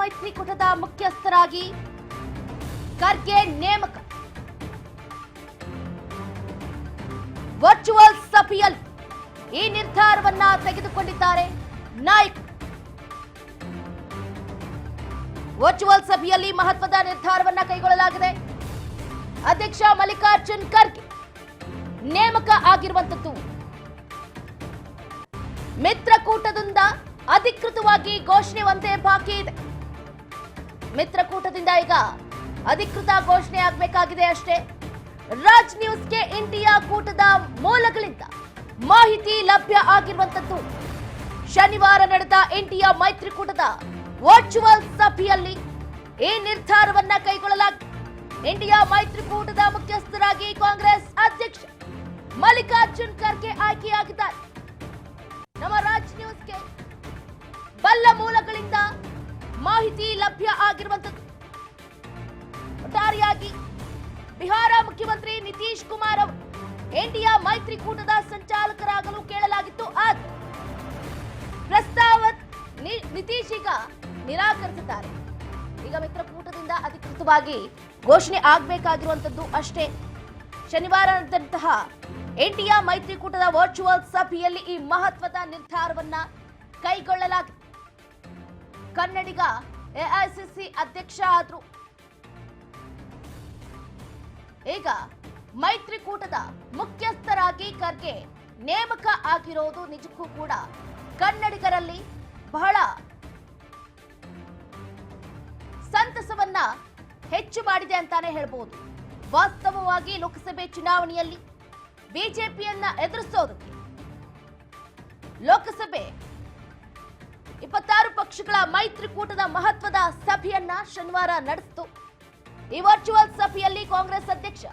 ಮೈತ್ರಿಕೂಟದ ಮುಖ್ಯಸ್ಥರಾಗಿ ಖರ್ಗೆ ನೇಮಕ. ವರ್ಚುವಲ್ ಸಭೆಯಲ್ಲಿ ಈ ನಿರ್ಧಾರವನ್ನ ತೆಗೆದುಕೊಂಡಿದ್ದಾರೆ ನಾಯಕ್. ವರ್ಚುವಲ್ ಸಭೆಯಲ್ಲಿ ಮಹತ್ವದ ನಿರ್ಧಾರವನ್ನ ಕೈಗೊಳ್ಳಲಾಗಿದೆ. ಅಧ್ಯಕ್ಷ ಮಲ್ಲಿಕಾರ್ಜುನ್ ಖರ್ಗೆ ನೇಮಕ ಆಗಿರುವಂತದ್ದು. ಮಿತ್ರಕೂಟದಿಂದ ಅಧಿಕೃತವಾಗಿ ಘೋಷಣೆ ಒಂದೇ ಬಾಕಿ ಇದೆ. ಮಿತ್ರಕೂಟದಿಂದ ಈಗ ಅಧಿಕೃತ ಘೋಷಣೆ ಆಗಬೇಕಾಗಿದೆ ಅಷ್ಟೇ. ರಾಜ್ ನ್ಯೂಸ್ಗೆ ಇಂಡಿಯಾ ಕೂಟದ ಮೂಲಗಳಿಂದ ಮಾಹಿತಿ ಲಭ್ಯ ಆಗಿರುವಂತದ್ದು ಶನಿವಾರ ನಡೆದ ಇಂಡಿಯಾ ಮೈತ್ರಿಕೂಟದ ವರ್ಚುವಲ್ ಸಭೆಯಲ್ಲಿ ಈ ನಿರ್ಧಾರವನ್ನ ಕೈಗೊಳ್ಳಲಾಗಿದೆ ಇಂಡಿಯಾ ಮೈತ್ರಿಕೂಟದ ಮುಖ್ಯಸ್ಥರಾಗಿ ಕಾಂಗ್ರೆಸ್ ಅಧ್ಯಕ್ಷ ಮಲ್ಲಿಕಾರ್ಜುನ್ ಖರ್ಗೆ ಆಯ್ಕೆಯಾಗಿದ್ದಾರೆ. ನಮ್ಮ ರಾಜ್ ನ್ಯೂಸ್ಗೆ ಬಲ್ಲ ಮೂಲಗಳಿಂದ ಮಾಹಿತಿ ಲಭ್ಯ ಆಗಿರುವಂತದ್ದು ಒಟ್ಟಾರೆಯಾಗಿ ಬಿಹಾರ ಮುಖ್ಯಮಂತ್ರಿ ನಿತೀಶ್ ಕುಮಾರ್ ಅವರು ಇಂಡಿಯಾ ಮೈತ್ರಿಕೂಟದ ಸಂಚಾಲಕರಾಗಲು ಕೇಳಲಾಗಿತ್ತು. ಆದರೆ ಪ್ರಸ್ತಾವ ನಿತೀಶ್ ಈಗ ನಿರಾಕರಿಸಿದ್ದಾರೆ. ಈಗ ಮಿತ್ರಕೂಟದಿಂದ ಅಧಿಕೃತವಾಗಿ ಘೋಷಣೆ ಆಗಬೇಕಾಗಿರುವಂತದ್ದು ಅಷ್ಟೇ. ಶನಿವಾರ ನಡೆದಂತಹ ಇಂಡಿಯಾ ಮೈತ್ರಿಕೂಟದ ವರ್ಚುವಲ್ ಸಭೆಯಲ್ಲಿ ಈ ಮಹತ್ವದ ನಿರ್ಧಾರವನ್ನ ಕೈಗೊಳ್ಳಲಾಗಿದೆ ಕನ್ನಡಿಗ ಎಐಸಿಸಿ ಅಧ್ಯಕ್ಷ ಆದ್ರು. ಈಗ ಮೈತ್ರಿಕೂಟದ ಮುಖ್ಯಸ್ಥರಾಗಿ ಖರ್ಗೆ ನೇಮಕ ಆಗಿರೋದು ನಿಜಕ್ಕೂ ಕೂಡ ಕನ್ನಡಿಗರಲ್ಲಿ ಬಹಳ ಸಂತಸವನ್ನ ಹೆಚ್ಚು ಮಾಡಿದೆ ಅಂತಾನೆ ಹೇಳ್ಬೋದು. ವಾಸ್ತವವಾಗಿ ಲೋಕಸಭೆ ಚುನಾವಣೆಯಲ್ಲಿ ಬಿಜೆಪಿಯನ್ನ ಎದುರಿಸೋದಕ್ಕೆ ಲೋಕಸಭೆ ಪಕ್ಷಗಳ ಮೈತ್ರಿಕೂಟದ ಮಹತ್ವದ ಸಭೆಯನ್ನ ಶನಿವಾರ ನಡೆಸಿತು. ಈ ವರ್ಚುವಲ್ ಸಭೆಯಲ್ಲಿ ಕಾಂಗ್ರೆಸ್ ಅಧ್ಯಕ್ಷ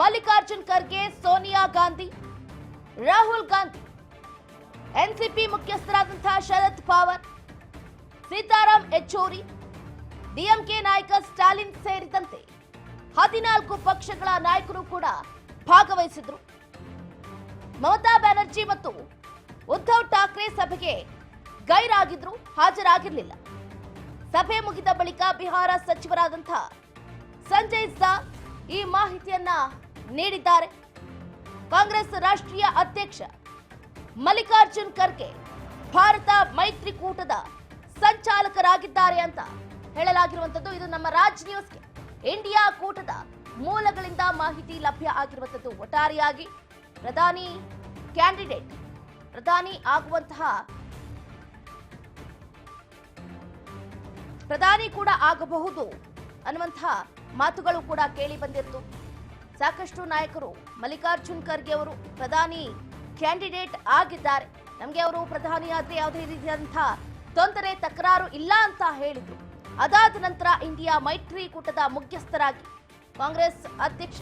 ಮಲ್ಲಿಕಾರ್ಜುನ್ ಖರ್ಗೆ, ಸೋನಿಯಾ ಗಾಂಧಿ, ರಾಹುಲ್ ಗಾಂಧಿ, ಎನ್ಸಿಪಿ ಮುಖ್ಯಸ್ಥರಾದಂತಹ ಶರದ್ ಪವಾರ್ ಸೀತಾರಾಮ್ ಯೆಚೂರಿ, ಡಿಎಂಕೆ ನಾಯಕ ಸ್ಟಾಲಿನ್ ಸೇರಿದಂತೆ ಹದಿನಾಲ್ಕು ಪಕ್ಷಗಳ ನಾಯಕರು ಕೂಡ ಭಾಗವಹಿಸಿದ್ರು. ಮಮತಾ ಬ್ಯಾನರ್ಜಿ ಮತ್ತು ಉದ್ಧವ್ ಠಾಕ್ರೆ ಸಭೆಗೆ ಗೈರಾಗಿದ್ರು ಹಾಜರಾಗಿರಲಿಲ್ಲ. ಸಭೆ ಮುಗಿದ ಬಳಿಕ ಬಿಹಾರ ಸಚಿವರಾದಂತಹ ಸಂಜಯ್ ಝಾ ಈ ಮಾಹಿತಿಯನ್ನ ನೀಡಿದ್ದಾರೆ. ಕಾಂಗ್ರೆಸ್ ರಾಷ್ಟ್ರೀಯ ಅಧ್ಯಕ್ಷ ಮಲ್ಲಿಕಾರ್ಜುನ್ ಖರ್ಗೆ ಭಾರತ ಮೈತ್ರಿಕೂಟದ ಸಂಚಾಲಕರಾಗಿದ್ದಾರೆ ಅಂತ ಹೇಳಲಾಗಿರುವಂತದ್ದು ಇದು ನಮ್ಮ ರಾಜ್ ನ್ಯೂಸ್ಗೆ ಇಂಡಿಯಾ ಕೂಟದ ಮೂಲಗಳಿಂದ ಮಾಹಿತಿ ಲಭ್ಯ ಆಗಿರುವಂತದ್ದು ಒಟ್ಟಾರೆಯಾಗಿ ಪ್ರಧಾನಿ ಕ್ಯಾಂಡಿಡೇಟ್, ಪ್ರಧಾನಿ ಆಗುವಂತಹ ಪ್ರಧಾನಿ ಕೂಡ ಆಗಬಹುದು ಅನ್ನುವಂತಹ ಮಾತುಗಳು ಕೂಡ ಕೇಳಿ ಬಂದಿತ್ತು. ಸಾಕಷ್ಟು ನಾಯಕರು ಮಲ್ಲಿಕಾರ್ಜುನ್ ಖರ್ಗೆ ಅವರು ಪ್ರಧಾನಿ ಕ್ಯಾಂಡಿಡೇಟ್ ಆಗಿದ್ದಾರೆ. ನಮಗೆ ಅವರು ಪ್ರಧಾನಿ ಆದರೆ ಯಾವುದೇ ರೀತಿಯಾದಂತಹ ತೊಂದರೆ, ತಕರಾರು ಇಲ್ಲ ಅಂತ ಹೇಳಿದ್ರು. ಅದಾದ ನಂತರ ಇಂಡಿಯಾ ಮೈತ್ರಿಕೂಟದ ಮುಖ್ಯಸ್ಥರಾಗಿ ಕಾಂಗ್ರೆಸ್ ಅಧ್ಯಕ್ಷ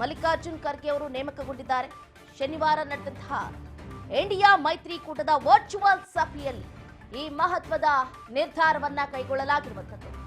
ಮಲ್ಲಿಕಾರ್ಜುನ್ ಖರ್ಗೆ ಅವರು ನೇಮಕಗೊಂಡಿದ್ದಾರೆ. ಶನಿವಾರ ನಡೆದಂತಹ ಇಂಡಿಯಾ ಮೈತ್ರಿಕೂಟದ ವರ್ಚುವಲ್ ಸಭೆಯಲ್ಲಿ ಈ ಮಹತ್ವದ ನಿರ್ಧಾರವನ್ನ ಕೈಗೊಳ್ಳಲಾಗಿರುವಂತದ್ದು